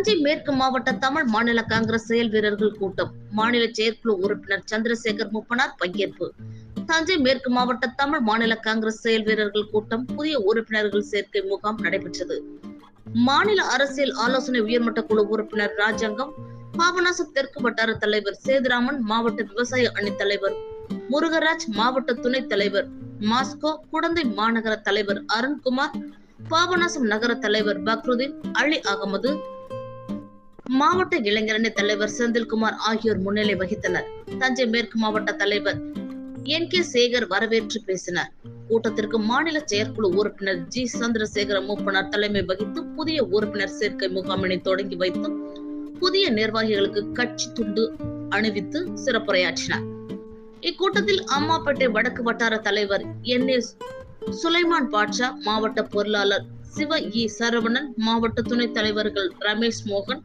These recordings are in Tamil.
தஞ்சை மேற்கு மாவட்ட தமிழ் மாநில காங்கிரஸ் செயல் வீரர்கள் கூட்டம். மாநில செயற்குழு உறுப்பினர் சந்திரசேகர் முப்பனார் பங்கேற்பு. தஞ்சை மேற்கு மாவட்ட தமிழ் மாநில காங்கிரஸ் செயல் வீரர்கள் கூட்டம் புதிய உறுப்பினர்கள் சேர்க்கை முகாம் நடைபெற்றது. மாநில அரசியல் ஆலோசனை உயர்மட்ட குழு உறுப்பினர் ராஜாங்கம் பாபநாசம் தெற்கு வட்டார தலைவர் சேதுராமன் மாவட்ட விவசாய அணி தலைவர் முருகராஜ் மாவட்ட துணைத் தலைவர் மாஸ்கோ குடந்தை மாநகர தலைவர் அருண்குமார் பாபநாசம் நகர தலைவர் பக்ருதீன் அலி அகமது மாவட்ட இளைஞரணி தலைவர் செந்தில்குமார் ஆகியோர் முன்னிலை வகித்தனர். தஞ்சை மேற்கு மாவட்ட தலைவர் என் கே சேகர் வரவேற்று பேசினார். கூட்டத்திற்கு மாநில செயற்குழு உறுப்பினர் ஜி. சந்திரசேகர மூப்பனார் தலைமை வகித்து புதிய உறுப்பினர் சேர்க்கை முகாமினை தொடங்கி வைத்து புதிய நிர்வாகிகளுக்கு கட்சி துண்டு அணிவித்து சிறப்புரையாற்றினார். இக்கூட்டத்தில் அம்மாப்பேட்டை வடக்கு வட்டார தலைவர் என். ஏ. சுலைமான் பாட்ஷா மாவட்ட பொருளாளர் சிவ இ. சரவணன் மாவட்ட துணைத் தலைவர்கள் ரமேஷ் மோகன்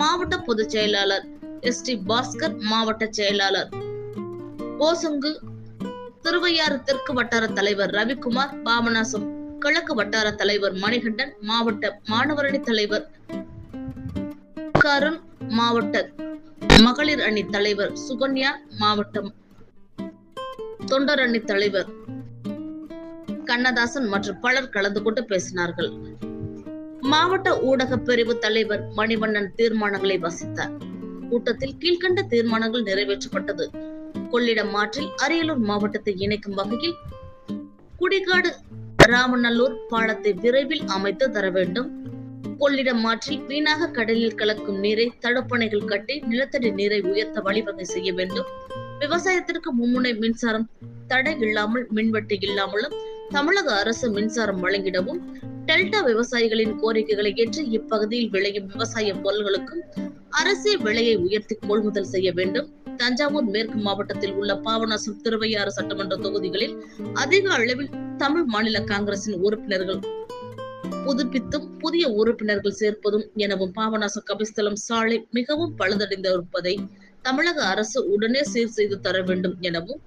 மாவட்ட பொதுச் செயலாளர் எஸ் டி பாஸ்கர் மாவட்ட செயலாளர். போசுங்கு திருவையாறு தெற்கு வட்டார தலைவர் ரவிக்குமார் பாபநாசம் கிழக்கு வட்டார தலைவர் மணிகண்டன் மாவட்ட மாணவர் அணி தலைவர் கருண் மாவட்ட மகளிர் அணி தலைவர் சுகன்யா மாவட்டம் தொண்டர் அணி தலைவர் கண்ணதாசன் மற்றும் பலர் கலந்து கொண்டு பேசினார்கள். மாவட்ட ஊடக பிரிவு தலைவர் மணிவண்ணன் தீர்மானங்களை வசித்தார். கூட்டத்தில் கீழ்கண்ட தீர்மானங்கள் நிறைவேற்றப்பட்டது. கொள்ளிடம் மாற்றில் அரியலூர் மாவட்டத்தை இணைக்கும் வகையில் குடிகாடு ராமநல்லூர் பாலத்தை விரைவில் அமைத்து தர வேண்டும். கொள்ளிடம் மாற்றில் வீணாக கடலில் கலக்கும் நீரை தடுப்பணைகள் கட்டி நிலத்தடி நீரை உயர்த்த வழிவகை செய்ய வேண்டும். விவசாயத்திற்கு மும்முனை மின்சாரம் தடை இல்லாமல் மின்வெட்டு இல்லாமலும் தமிழக அரசு மின்சாரம் வழங்கிடவும் டெல்டா விவசாயிகளின் கோரிக்கைகளை ஏற்று இப்பகுதியில் விளையும் விவசாய பொருள்களுக்கும் அரசே விலையை உயர்த்தி கொள்முதல் செய்ய வேண்டும். தஞ்சாவூர் மேற்கு மாவட்டத்தில் உள்ள பாபநாசம் திருவையாறு சட்டமன்ற தொகுதிகளில் அதிக அளவில் தமிழ் மாநில காங்கிரசின் உறுப்பினர்கள் புதுப்பித்தும் புதிய உறுப்பினர்கள் சேர்ப்பதும் எனவும் பாபநாசம் கபிஸ்தலம் சாலை மிகவும் பழுதடைந்திருப்பதை தமிழக அரசு உடனே சீர் செய்து தர வேண்டும் எனவும்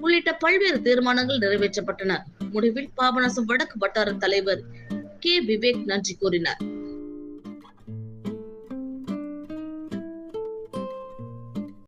உள்ளிட்ட பல்வேறு தீர்மானங்கள் நிறைவேற்றப்பட்டன. முடிவில் பாபநாசம் வடக்கு வட்டார தலைவர் கே. விவேக் நன்றி கூறினார்.